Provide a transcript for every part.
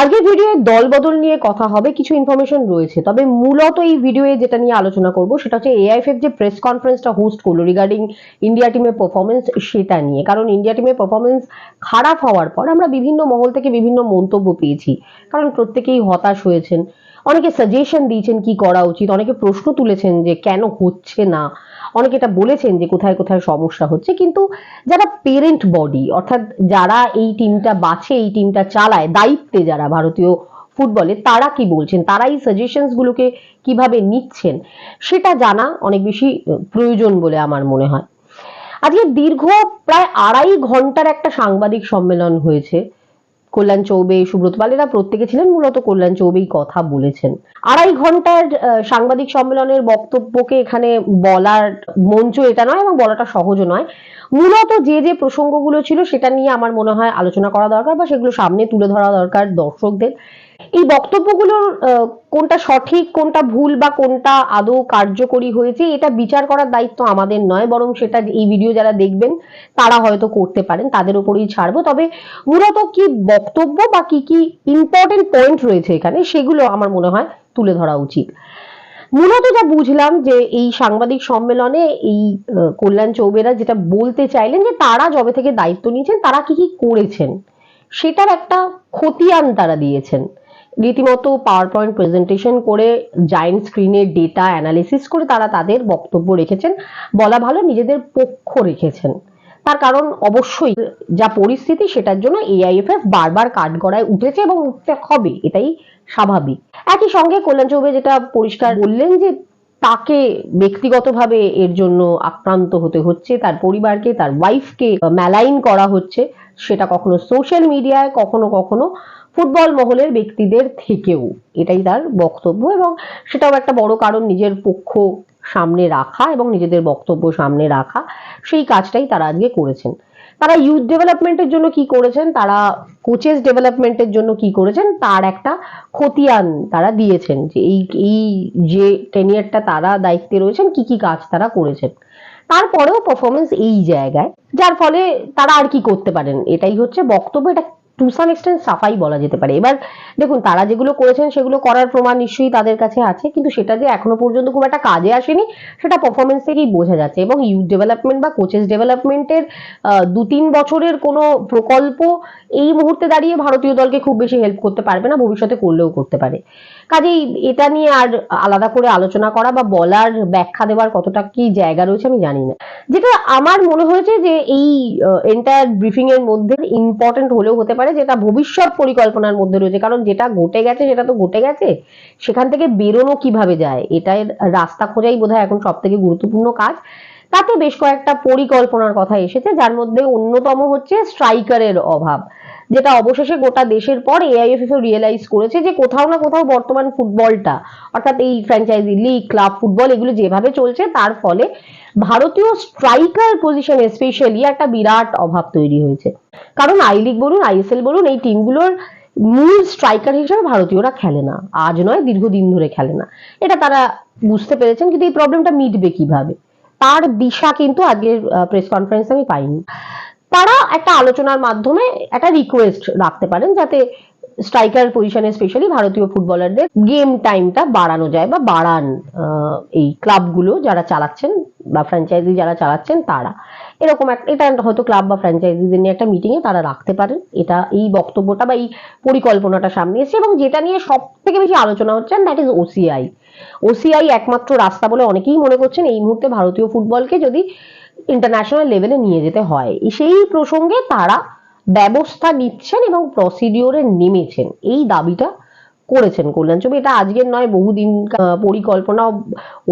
আজকের ভিডিওয়ে দল বদল নিয়ে কথা হবে, কিছু ইনফরমেশন রয়েছে। তবে মূলত এই ভিডিওয়ে যেটা নিয়ে আলোচনা করব, সেটা হচ্ছে এআইএফএফ যে প্রেস কনফারেন্সটা হোস্ট করল রিগার্ডিং ইন্ডিয়া টিমের পারফরমেন্স সেটা নিয়ে। কারণ ইন্ডিয়া টিমের পারফরমেন্স খারাপ হওয়ার পর আমরা বিভিন্ন মহল থেকে বিভিন্ন মন্তব্য পেয়েছি। কারণ প্রত্যেকেই হতাশ হয়েছেন। অনেকে সাজেশন দিয়েছেন কি করা উচিত, অনেকে প্রশ্ন তুলেছেন যে কেন হচ্ছে না, অনেকে এটা বলেছেন যে কোথায় কোথায় সমস্যা হচ্ছে, কিন্তু যারা পেরেন্ট বডি অর্থাৎ যারা এই টিমটা বাছে, এই টিমটা চালায়, দায়িত্বে যারা ভারতীয় ফুটবলে তারা কি বলছেন? তারা এই সাজেশনস গুলোকে কীভাবে নিচ্ছেন? সেটা জানা অনেক বেশি প্রয়োজন বলে আমার মনে হয়। আজকে দীর্ঘ প্রায় আড়াই ঘণ্টার একটা সাংবাদিক সম্মেলন হয়েছে। কল্যাণ চৌবে, সুব্রত পাল এরা প্রত্যেকে ছিলেন মূলত কল্যাণ চৌবেই কথা বলেছেন। আড়াই ঘণ্টার সাংবাদিক সম্মেলনের বক্তব্যকে এখানে বলার মঞ্চ এটা নয় এবং বলাটা সহজও নয়। মূলত যে যে প্রসঙ্গগুলো ছিল সেটা নিয়ে আমার মনে হয় আলোচনা করা দরকার বা সেগুলো সামনে তুলে ধরা দরকার দর্শকদের। এই বক্তব্যগুলোর কোনটা সঠিক, কোনটা ভুল বা কোনটা আদৌ কার্যকরী হয়েছে, এটা বিচার করার দায়িত্ব আমাদের নয়, বরং সেটা এই ভিডিও যারা দেখবেন, তারা হয়তো করতে পারেন, তাদের উপরেই ছাড়বো। তবে মূলত কি বক্তব্য বা কি কি ইম্পর্টেন্ট পয়েন্ট রয়েছে এখানে, সেগুলো আমার মনে হয় তুলে ধরা উচিত। মূলত যা বুঝলাম যে, এই সাংবাদিক সম্মেলনে এই কল্যাণ চৌবেরা যেটা বলতে চাইলেন যে, তারা যবে থেকে দায়িত্ব নিয়েছেন, তারা কি কি করেছেন, সেটার একটা খতিয়ান তারা দিয়েছেন। রীতিমতো পাওয়ার পয়েন্ট প্রেজেন্টেশন করে জায়েন্ট স্ক্রিনে ডেটা অ্যানালিসিস করে তারা তাদের বক্তব্য রেখেছেন, বলা ভালো নিজেদের পক্ষ রেখেছেন। তার কারণ অবশ্যই যা পরিস্থিতি সেটার জন্য এআইএফএফ বারবার কাঠগড়ায় উঠেছে এবং উঠতে হবে, এটাই স্বাভাবিক। একই সঙ্গে কল্যাণ চৌবে যেটা পরিষ্কার বললেন যে তাকে ব্যক্তিগতভাবে এর জন্য আক্রান্ত হতে হচ্ছে, তার পরিবারকে, তার ওয়াইফকে ম্যালাইন করা হচ্ছে, সেটা কখনো সোশ্যাল মিডিয়ায় কখনো কখনো ফুটবল মহলের ব্যক্তিদের থেকেও। এটাই তার বক্তব্য এবং সেটাও একটা বড় কারণ নিজের পক্ষ সামনে রাখা এবং নিজেদের বক্তব্য সামনে রাখা। সেই কাজটাই তারা আজকে করেছেন। তারা ইউথ ডেভেলপমেন্টের জন্য কি করেছেন? তারা কোচেস ডেভেলপমেন্টের জন্য কি করেছেন? তার একটা খতিয়ান তারা দিয়েছেন যে এই এই যে টেনিয়ারটা তারা দায়িত্বে রয়েছেন, কি কি কাজ তারা করেছেন। তারপরেও পারফরমেন্স এই জায়গায়। যার ফলে তারা আর কি করতে পারেন? এটাই হচ্ছে বক্তব্য। এটা টু সাম এক্সটেন্ট সাফাই বলা যেতে পারে। এবার দেখুন, তারা যেগুলো করেছেন সেগুলো করার প্রমাণ নিশ্চয়ই তাদের কাছে আছে, কিন্তু সেটা যে এখনও পর্যন্ত খুব একটা কাজে আসেনি, সেটা পারফরমেন্স থেকেই বোঝা যাচ্ছে এবং ইউথ ডেভেলপমেন্ট বা কোচেস ডেভেলপমেন্টের দু তিন বছরের কোনো প্রকল্প এই মুহূর্তে দাঁড়িয়ে ভারতীয় দলকে খুব বেশি হেল্প করতে পারবে না, ভবিষ্যতে করলেও করতে পারে। কাজেই এটা নিয়ে আর আলাদা করে আলোচনা করা বা বলার ব্যাখ্যা দেওয়ার কতটা কি জায়গা রয়েছে আমি জানি না। যেটা আমার মনে হয়েছে যে এই এন্টায়ার ব্রিফিং এর মধ্যে ইম্পর্টেন্ট হলেও হতে পারে। যেটা ভবিষ্যৎ পরিকল্পনার মধ্যে রয়েছে। কারণ যেটা ঘটে গেছে, সেটা তো ঘটে গেছে, সেখান থেকে বেরোনো কীভাবে যায়? এটাই রাস্তা খোঁজাই বোধহয় এখন সব থেকে গুরুত্বপূর্ণ কাজ। তাতে বেশ কয়েকটা পরিকল্পনার কথা এসেছে, যার মধ্যে অন্যতম হচ্ছে স্ট্রাইকারের অভাব, যেটা অবশেষে গোটা দেশের পর এআইএফএফ রিয়েলাইজ করেছে যে কোথাও না কোথাও বর্তমান ফুটবলটা অর্থাৎ এই ফ্র্যাঞ্চাইজি লিগ ক্লাব ফুটবল এগুলো যেভাবে চলছে, তার ফলে ভারতীয় স্ট্রাইকার পজিশনে স্পেশালি একটা বিরাট অভাব তৈরি হয়েছে। কারণ আই লিগ বলুন আইএসএল বলুন, এই টিমগুলোর মূল স্ট্রাইকার হিসেবে ভারতীয়রা খেলে না। আজ নয়, দীর্ঘদিন ধরে খেলে না। এটা তারা বুঝতে পেরেছেন, কিন্তু এই প্রবলেমটা মিটবে কীভাবে? তার দিশা কিন্তু আজকের প্রেস কনফারেন্সে আমি পাইনি। তারা একটা আলোচনার মাধ্যমে একটা রিকোয়েস্ট রাখতে পারেন যাতে স্ট্রাইকার পজিশনে স্পেশালি ভারতীয় ফুটবলারদের গেম টাইমটা বাড়ানো যায় বা বাড়ান এই ক্লাবগুলো যারা চালাচ্ছেন বা ফ্র্যাঞ্চাইজি যারা চালাচ্ছেন তারা। এরকম একটা এটা হয়তো ক্লাব বা ফ্র্যাঞ্চাইজিদের নিয়ে একটা মিটিংয়ে তারা রাখতে পারেন। এটা এই বক্তব্যটা বা এই পরিকল্পনাটা সামনে এসেছে এবং যেটা নিয়ে সব থেকে বেশি আলোচনা হচ্ছে দ্যাট ইজ ওসিআই ওসিআই একমাত্র রাস্তা বলে অনেকেই মনে করছেন এই মুহূর্তে ভারতীয় ফুটবলকে যদি ইন্টারন্যাশনাল লেভেলে নিয়ে যেতে হয়। সেই প্রসঙ্গে তারা ব্যবস্থা নিচ্ছেন এবং প্রসিডিওরে নেমেছেন। এই দাবিটা করেছেন কল্যাণ চৌবে এটা আজকের নয়, বহুদিন পরিকল্পনা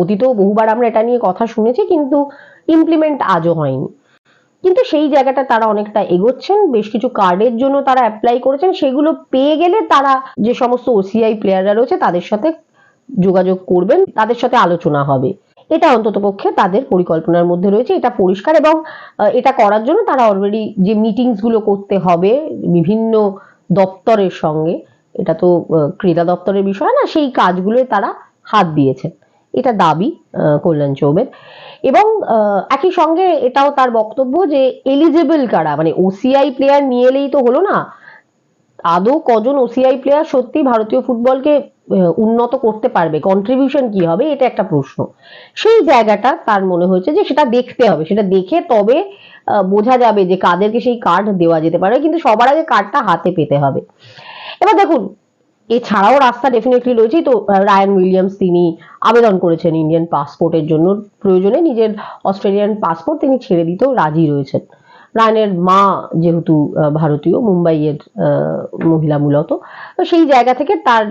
অতীতেও বহুবার আমরা এটা নিয়ে কথা শুনেছি, কিন্তু ইমপ্লিমেন্ট আজও হয়নি। কিন্তু সেই জায়গাটা তারা অনেকটা এগোচ্ছেন, বেশ কিছু কার্ডের জন্য তারা অ্যাপ্লাই করেছেন। সেগুলো পেয়ে গেলে তারা যে সমস্ত ওসিআই প্লেয়াররা রয়েছে, তাদের সাথে যোগাযোগ করবেন, তাদের সাথে আলোচনা হবে। এটা অন্তত পক্ষে তাদের পরিকল্পনার মধ্যে রয়েছে। এটা পরিষ্কার এবং এটা করার জন্য তারা অলরেডি যে মিটিংসগুলো করতে হবে বিভিন্ন দপ্তরের সঙ্গে, এটা তো ক্রীড়া দপ্তরের বিষয় না, সেই কাজগুলোয় তারা হাত দিয়েছে। এটা দাবি কল্যাণ চৌবের। এবং একই সঙ্গে এটাও তার বক্তব্য যে এলিজেবল কারা মানে ওসিআই প্লেয়ার নিয়ে এলেই তো হলো না। আদৌ কজন ওসিআই প্লেয়ার সত্যি ভারতীয় ফুটবলকে উন্নত করতে পারবে কন্ট্রিবিউশন কি হবে, এটা একটা প্রশ্ন। সেই জায়গাটা তার মনে হয়েছে যে সেটা দেখতে হবে, সেটা দেখে তবে বোঝা যাবে যে কাদেরকে সেই কার্ড দেওয়া যেতে পারে, কিন্তু সবার আগে কার্ডটা হাতে পেতে হবে। এবার দেখুন, এছাড়াও রাস্তা ডেফিনেটলি রয়েছে, তো রায়ান উইলিয়ামস তিনি আবেদন করেছেন ইন্ডিয়ান পাসপোর্টের জন্য। প্রয়োজনে নিজের অস্ট্রেলিয়ান পাসপোর্ট তিনি ছেড়ে দিতেও রাজি রয়েছেন। রায়ানের মা যেহেতু ভারতীয়, মুম্বাইয়ের মহিলা মূলত সেই জায়গা থেকে তার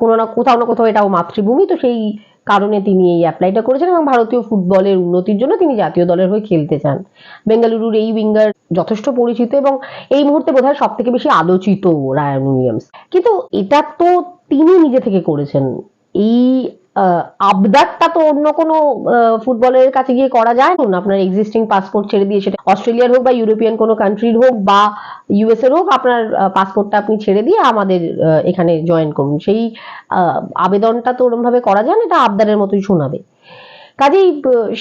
কোনো না কোথাও না কোথাও এটাও মাতৃভূমি, তো সেই কারণে তিনি এই অ্যাপ্লাইটা করেছেন এবং ভারতীয় ফুটবলের উন্নতির জন্য তিনি জাতীয় দলের হয়ে খেলতে চান। বেঙ্গালুরুর এই উইঙ্গার যথেষ্ট পরিচিত এবং এই মুহূর্তে বোধহয় সব থেকে বেশি আলোচিত রায়ান উইলিয়ামস। কিন্তু এটা তো তিনি নিজে থেকে করেছেন। এই আবদারটা তো অন্য কোনো ফুটবলের কাছে গিয়ে করা যায় না। আপনার এক্সিস্টিং পাসপোর্ট ছেড়ে দিয়ে সেটা অস্ট্রেলিয়ার হোক বা ইউরোপিয়ান কোনো কান্ট্রির হোক বা ইউএস এর হোক, আপনার পাসপোর্টটা আপনি ছেড়ে দিয়ে আমাদের এখানে জয়েন করুন। সেই আবেদনটা তো ওরম ভাবে করা যায় না, এটা আবদারের মতোই শোনাবে। কাজেই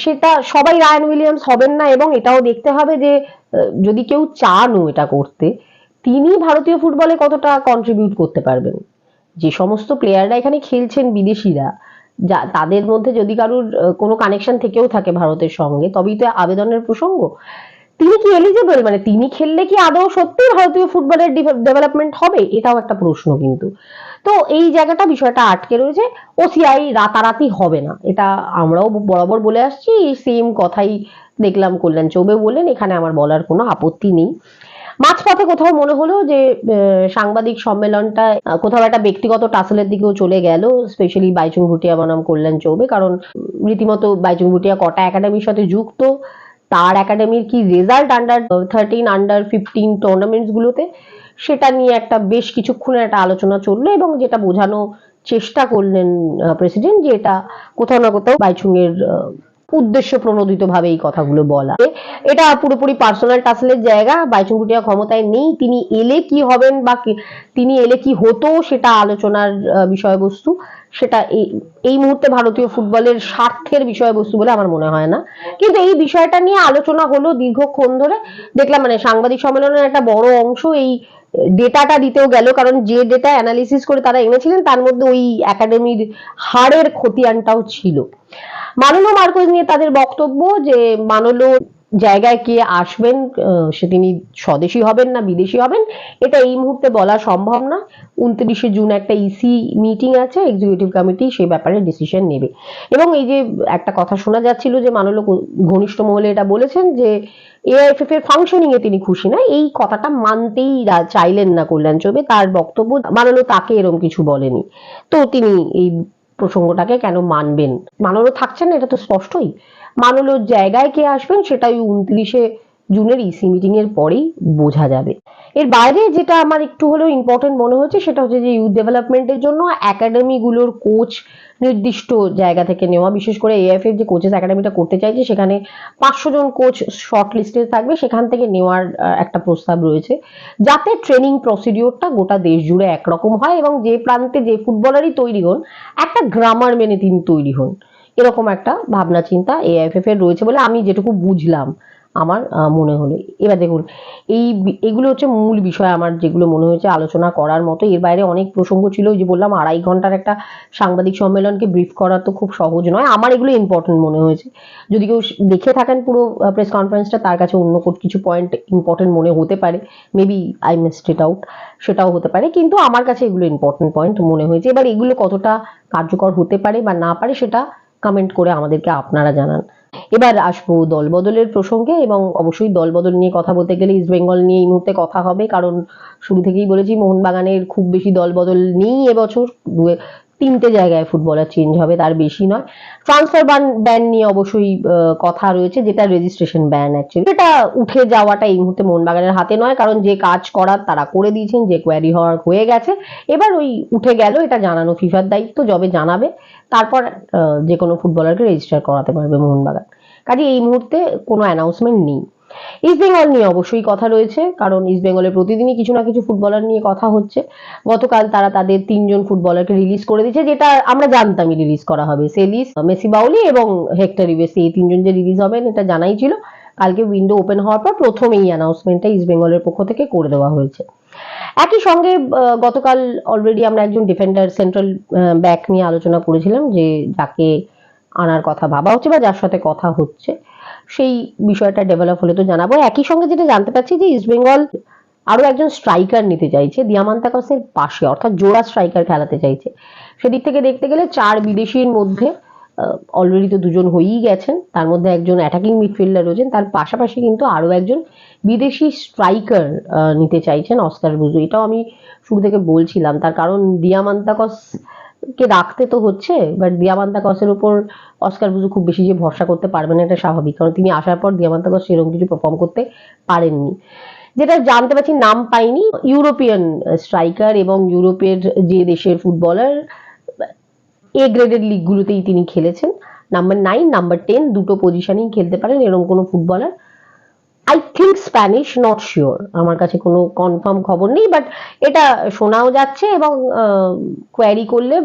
সেটা সবাই রায়ান উইলিয়ামস হবেন না এবং এটাও দেখতে হবে যে যদি কেউ চানও এটা করতে, তিনি ভারতীয় ফুটবলে কতটা কন্ট্রিবিউট করতে পারবেন? যে সমস্ত প্লেয়াররা এখানে খেলছেন বিদেশিরা যা তাদের মধ্যে যদি কারোর কোনো কানেকশন থেকেও থাকে ভারতের সঙ্গে, তবেই তো আবেদনের প্রসঙ্গ। তিনি কি এলিজেবল মানে তিনি খেললে কি আদৌ সত্যি ভারতীয় ফুটবলের ডেভেলপমেন্ট হবে? এটাও একটা প্রশ্ন কিন্তু। তো এই জায়গাটা বিষয়টা আটকে রয়েছে। ওসিআই রাতারাতি হবে না। এটা আমরাও বরাবর বলে আসছি। সেম কথাই দেখলাম কল্যাণ চৌবে বললেন। এখানে আমার বলার কোনো আপত্তি নেই। মাঝপথে কোথাও মনে হলো যে সাংবাদিক সম্মেলনটা কোথাও একটা ব্যক্তিগত টাসেলের দিকেও চলে গেল স্পেশালি বাইচুং ভুটিয়া বনাম কল্যাণ চৌবে, কারণ রীতিমতো বাইচুং ভুটিয়া কটা একাডেমির সাথে যুক্ত, তার একাডেমির কি result under thirteen under fifteen tournaments গুলোতে, সেটা নিয়ে একটা বেশ কিছুক্ষণের একটা আলোচনা চলল এবং যেটা বোঝানো চেষ্টা করলেন প্রেসিডেন্ট যে এটা কোথাও না কোথাও বাইচুং এর উদ্দেশ্য প্রণোদিত ভাবে এই কথাগুলো বলা। এটা পুরোপুরি পার্সোনাল টাসলের জায়গা বাইচুং ভুটিয়া ক্ষমতায় নেই, তিনি এলে কি হবেন বা তিনি এলে কি হতো সেটা আলোচনার বিষয়বস্তু। সেটা এই এই মুহূর্তে ভারতীয় ফুটবলের স্বার্থের বিষয়বস্তু বলে আমার মনে হয় না। কিন্তু এই বিষয়টা নিয়ে আলোচনা হলো দীর্ঘক্ষণ ধরে। দেখলাম মানে সাংবাদিক সম্মেলনের একটা বড় অংশ এই ডেটাটা দিতেও গেল, কারণ যে ডেটা অ্যানালিসিস করে তারা এনেছিলেন, তার মধ্যে ওই একাডেমির হারের খতিয়ানটাও ছিল। মানলো মার্কোজ নিয়ে তাদের বক্তব্য যে মানলো জায়গায় কে আসবেন সে তিনি স্বদেশি হবেন না বিদেশি হবেন, এটা এই মুহূর্তে বলা সম্ভব না। উনত্রিশে জুন একটা ইসি মিটিং আছে এক্সিকিউটিভ কমিটি সেই ব্যাপারে ডিসিশন নেবে। এবং এই যে একটা কথা শোনা যাচ্ছিল যে মানলো ঘনিষ্ঠ মহলে এটা বলেছেন যে এআইএফএফ এর ফাংশনিং এ তিনি খুশি না, এই কথাটা মানতেই চাইলেন না কল্যাণ চৌবে। তার বক্তব্য মানলো তাকে এরম কিছু বলেনি। তো তিনি এই প্রসঙ্গটাকে কেন মানবেন? মানলো থাকছেন এটা তো স্পষ্টই। মানলোর জায়গায় কে আসবেন সেটাই উনত্রিশে জুনের ইসি মিটিং এর পরেই বোঝা যাবে। এর বাইরে যেটা আমার একটু হলেও ইম্পর্টেন্ট মনে হচ্ছে, সেটা হচ্ছে যে ইউথ ডেভেলপমেন্টের জন্য একাডেমি গুলোর কোচ নির্দিষ্ট জায়গা থেকে নেওয়া। বিশেষ করে এএফ এর যে কোচেস একাডেমিটা করতে চাইছে, সেখানে পাঁচশো জন কোচ শর্ট লিস্টে থাকবে। সেখান থেকে নেওয়ার একটা প্রস্তাব রয়েছে। যাতে ট্রেনিং প্রসিডিওরটা গোটা দেশ জুড়ে একরকম হয় এবং যে প্রান্তে যে ফুটবলারই তৈরি হন, একটা গ্রামার মেনে তিনি তৈরি হন। এরকম একটা ভাবনা চিন্তা এআইএফএফ এর রয়েছে বলে আমি যেটুকু বুঝলাম। আমার মনে হলো। এবার দেখুন, এই এগুলো হচ্ছে মূল বিষয় আমার যেগুলো মনে হয়েছে আলোচনা করার মতো। এর বাইরে অনেক প্রসঙ্গ ছিল যে বললাম আড়াই ঘণ্টার একটা সাংবাদিক সম্মেলনকে ব্রিফ করা তো খুব সহজ নয়। আমার এগুলো ইম্পর্টেন্ট মনে হয়েছে। যদি কেউ দেখে থাকেন পুরো প্রেস কনফারেন্সটা তার কাছে অন্য কিছু পয়েন্ট ইম্পর্টেন্ট মনে হতে পারে। Maybe I missed it out সেটাও হতে পারে। কিন্তু আমার কাছে এগুলো ইম্পর্টেন্ট পয়েন্ট মনে হয়েছে। এবার এগুলো কতটা কার্যকর হতে পারে বা না পারে, সেটা কমেন্ট করে আমাদেরকে আপনারা জানান। এবার আসব দলবদলের প্রসঙ্গে এবং অবশ্যই দলবদল নিয়ে কথা বলতে গেলে ইস্ট বেঙ্গল নিয়ে এই মুহূর্তে কথা হবে। কারণ শুরু থেকেই বলেছি, মোহনবাগানের খুব বেশি দলবদল নেই এবছর। তিনটে জায়গায় ফুটবলার চেঞ্জ হবে, তার বেশি নয়। ট্রান্সফার বান ব্যান নিয়ে অবশ্যই কথা রয়েছে, যেটা রেজিস্ট্রেশন ব্যান অ্যাকচুয়ালি এটা উঠে যাওয়াটা এই মুহূর্তে মোহনবাগানের হাতে নয়, কারণ যে কাজ করার তারা করে দিয়েছেন, যে কোয়ারি হওয়ার হয়ে গেছে। এবার ওই উঠে গেল, এটা জানানো ফিফার দায়িত্ব, যবে জানাবে, তারপর যে কোনো ফুটবলারকে রেজিস্টার করাতে পারবে মোহনবাগান। কাজে এই মুহূর্তে কোনো অ্যানাউন্সমেন্ট নেই। ইস্ট বেঙ্গল নিয়ে অবশ্যই কথা রয়েছে, কারণ ইস্ট বেঙ্গলে প্রতিদিনই কিছু না কিছু ফুটবলার নিয়ে কথা হচ্ছে। গতকাল তারা তাদের তিনজন ফুটবলারকে রিলিজ করে দিয়েছে, যেটা আমরা জানতামই রিলিজ করা হবে। সেলিস, মেসি বাউলি এবং হেক্টর ইবেসি এই তিনজন যে রিলিজ হবেন এটা জানাই ছিল। কালকে উইন্ডো ওপেন হওয়ার পর প্রথম এই অ্যানাউন্সমেন্টটা ইস্ট বেঙ্গলের পক্ষ থেকে করে দেওয়া হয়েছে। একই সঙ্গে গতকাল অলরেডি আমরা একজন ডিফেন্ডার সেন্ট্রাল ব্যাক নিয়ে আলোচনা করেছিলাম যে যাকে আনার কথা ভাবা হচ্ছে বা যার সাথে কথা হচ্ছে, সেই বিষয়টা ডেভেলপ হলে তো জানাব। একই সঙ্গে যেটা জানতে পারছি যে ইস্টবেঙ্গল আরও একজন স্ট্রাইকার নিতে চাইছে দিয়ামান্তাকসের পাশে, অর্থাৎ জোড়া স্ট্রাইকার খেলাতে চাইছে। সেদিক থেকে দেখতে গেলে চার বিদেশির মধ্যে অলরেডি তো দুজন হয়েই গেছেন, তার মধ্যে একজন অ্যাটাকিং মিডফিল্ডার রয়েছেন, তার পাশাপাশি কিন্তু আরও একজন বিদেশি স্ট্রাইকার নিতে চাইছেন অস্কার বুজু। এটাও আমি শুরু থেকে বলছিলাম, তার কারণ দিয়ামান্তাকস কে রাখতে তো হচ্ছে বাট দিয়ামান্তা কসের উপর অস্কার বুজু খুব বেশি যে ভরসা করতে পারবেন এটা স্বাভাবিক। কারণ তিনি আসার পর দিয়ামান্তা কস সেরকম কিছু পারফর্ম করতে পারেননি। যেটা জানতে পারছি, নাম পাইনি, ইউরোপিয়ান স্ট্রাইকার এবং ইউরোপের যে দেশের ফুটবলার এ গ্রেডেড লিগগুলোতেই তিনি খেলেছেন। নাম্বার নাইন নাম্বার টেন দুটো পজিশনেই খেলতে পারেন, এরকম কোনো footballer I think Spanish not sure আমার কাছে কোনো কনফার্ম খবর নেই বাট এটা শোনাও যাচ্ছে এবং কোয়ারি করলে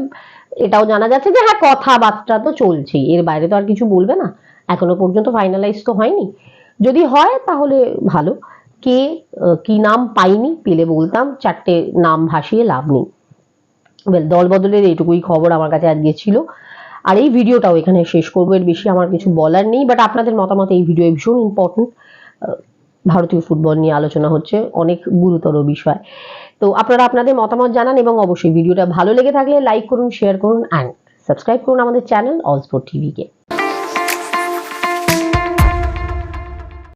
এটাও জানা যাচ্ছে যে হ্যাঁ কথাবার্তা তো চলছেই। এর বাইরে তো আর কিছু বলবে না। এখনও পর্যন্ত ফাইনালাইজ তো হয়নি। যদি হয়, তাহলে ভালো। কে কি নাম পাইনি, পেলে বলতাম, চারটে নাম ভাসিয়ে লাভ নেই। ওয়েল দল বদলের এইটুকুই খবর আমার কাছে আজকে ছিল। আর এই ভিডিওটাও এখানে শেষ করব, এর বেশি আমার কিছু বলার নেই বাট আপনাদের মতামত এই ভিডিও ভীষণ ইম্পর্টেন্ট ভারতীয় ফুটবল নিয়ে আলোচনা হচ্ছে, অনেক গুরুতর বিষয়। তো আপনারা আপনাদের মতামত জানান এবং অবশ্যই ভিডিওটা ভালো লেগে থাকলে লাইক করুন শেয়ার করুন অ্যান্ড সাবস্ক্রাইব করুন আমাদের চ্যানেল অল স্পোর্ট টিভিকে